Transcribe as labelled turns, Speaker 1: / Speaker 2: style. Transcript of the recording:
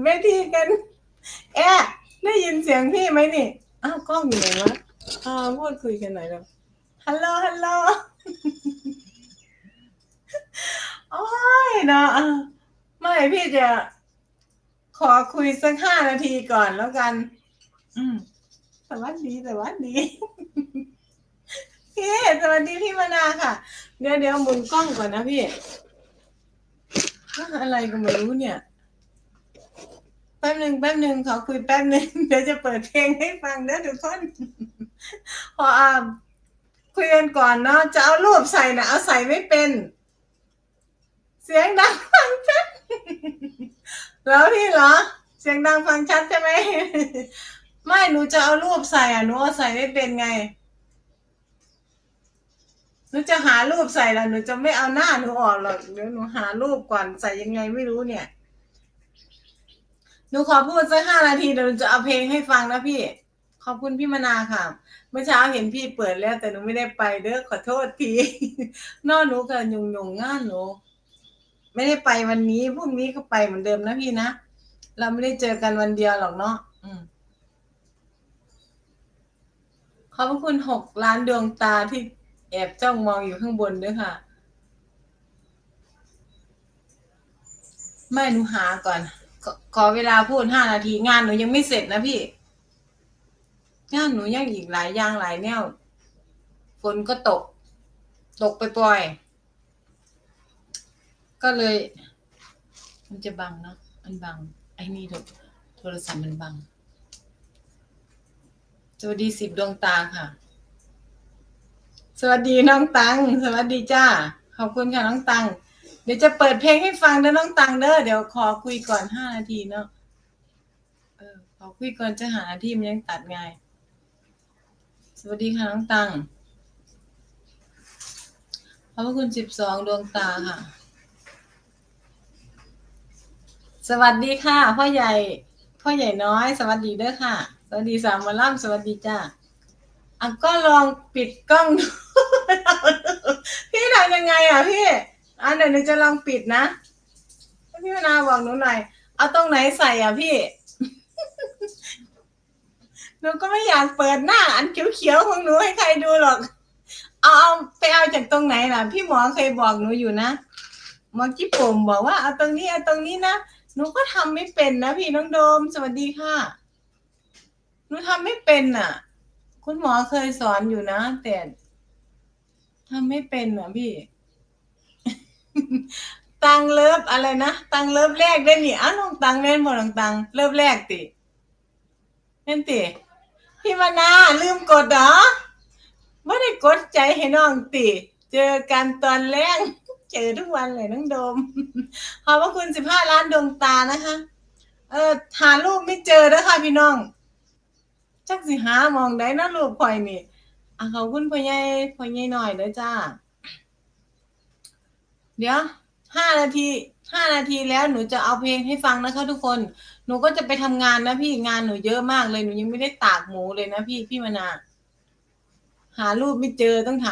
Speaker 1: เวทีกัน แอะได้ยินเสียงพี่ไหมนี่ อ้าวกล้องอยู่ไหนวะอ่าพูดคุยกันหน่อยแล้วฮัลโหลฮัลโหลโอ้ยเนาะไม่พี่จะ ขอคุยสักห้านาทีก่อนแล้วกัน อืมสวัสดีสวัสดีพี่สวัสดีพี่มนาค่ะ เดี๋ยวเดี๋ยวหมุนกล้องก่อนนะพี่ อะไรก็ไม่รู้เนี่ย แป๊บหนึ่งแป๊บหนึ่งขอคุยแป๊บหนึ่งเดี๋ยวจะเปิดเพลงให้ฟังเด้อทุกคนพออ่าคุยกันก่อนเนาะจะเอารูปใส่นะเอาใส่ไม่เป็น เสียงดังฟังชัดแล้วพี่เหรอ เสียงดังฟังชัดใช่ไหมไม่หนูจะเอารูปใส่อะหนูเอาใส่ไม่เป็นไงหนูจะหารูปใส่ละหนูจะไม่เอาหน้าหนูออกหรอกเดี๋ยวหนูหารูปก่อนใส่ยังไงไม่รู้เนี่ย หนูขอพูดสักห้านาทีเดี๋ยวหนูจะเอาเพลงให้ฟังนะพี่ ขอบคุณพี่มนาค่ะ เมื่อเช้าเห็นพี่เปิดแล้ว แต่หนูไม่ได้ไปเด้อขอโทษที นอกหนูกับยุงยุงงานหนู ไม่ได้ไปวันนี้พรุ่งนี้ก็ไปเหมือนเดิมนะพี่นะ เราไม่ได้เจอกันวันเดียวหรอกเนาะอืมขอบคุณหกล้านดวงตาที่แอบจ้องมองอยู่ข้างบนด้วยค่ะ ไม่หนูหาก่อน ขอขอเวลาพูดห้านาทีงานหนูยังไม่เสร็จนะพี่ งานหนูยังอีกหลายอย่างหลายแนวฝนก็ตก ตกไปปล่อย ก็เลย มันจะบังเนาะมันบัง ไอ้นี่โทรศัพท์มันบังสวัสดีสิบดวงตาค่ะ สวัสดีน้องตัง สวัสดีจ้า ขอบคุณค่ะน้องตัง เดี๋ยวจะเปิดเพลงให้ฟังเด้อน้องตังเด้อเดี๋ยวขอคุยก่อนห้านาทีเนาะเออขอคุยก่อนจะหาที่มันยังตัดไงสวัสดีค่ะน้องตังขอบพระคุณสิบสองดวงตาค่ะ สวัสดีค่ะ พ่อใหญ่พ่อใหญ่น้อย สวัสดีเด้อค่ะ สวัสดีสามวันล่ำสวัสดีจ้าอะก็ลองปิดกล้องดูพี่ทำยังไงอะพี่ อะเดี๋ยวหนูจะลองปิดนะพี่นาบอกหนูหน่อย เอาตรงไหนใส่อะพี่ หนูก็ไม่อยากเปิดหน้า อันเขียวๆของหนูให้ใครดูหรอก เอาเอาไปเอาจากตรงไหนล่ะ พี่หมอเคยบอกหนูอยู่นะหมอจิปุ่มบอกว่าเอาตรงนี้เอาตรงนี้นะ หนูก็ทำไม่เป็นนะพี่น้องโดม สวัสดีค่ะ หนูทำไม่เป็นน่ะ คุณหมอเคยสอนอยู่นะแต่ทำไม่เป็นน่ะพี่ ตังเลิฟอะไรนะ ตังเลิฟแรกได้นี่อ้าวน้องตังแม่นบ่น้องตังเลิฟแรกติเน่นติพี่มานาลืมกดเหรอไม่ได้กดใจให้น้องติ เจอกันตอนแรกเจอทุกวันเลยน้องโดม ขอบพระคุณสิบห้าล้านดวงตานะคะ เออหารูปไม่เจอแล้วค่ะพี่น้อง จักสิหามองได้นะรูปข่อยนี่อะขอบคุณพ่อใหญ่พ่อใหญ่หน่อยเด้อจ้า เดี๋ยวห้านาทีห้านาทีแล้วหนูจะเอาเพลงให้ฟังนะคะ ทุกคน หนูก็จะไปทำงานนะพี่งานหนูเยอะมากเลยหนูยังไม่ได้ตากหมูเลยนะพี่พี่มนา หารูปไม่เจอต้องถาม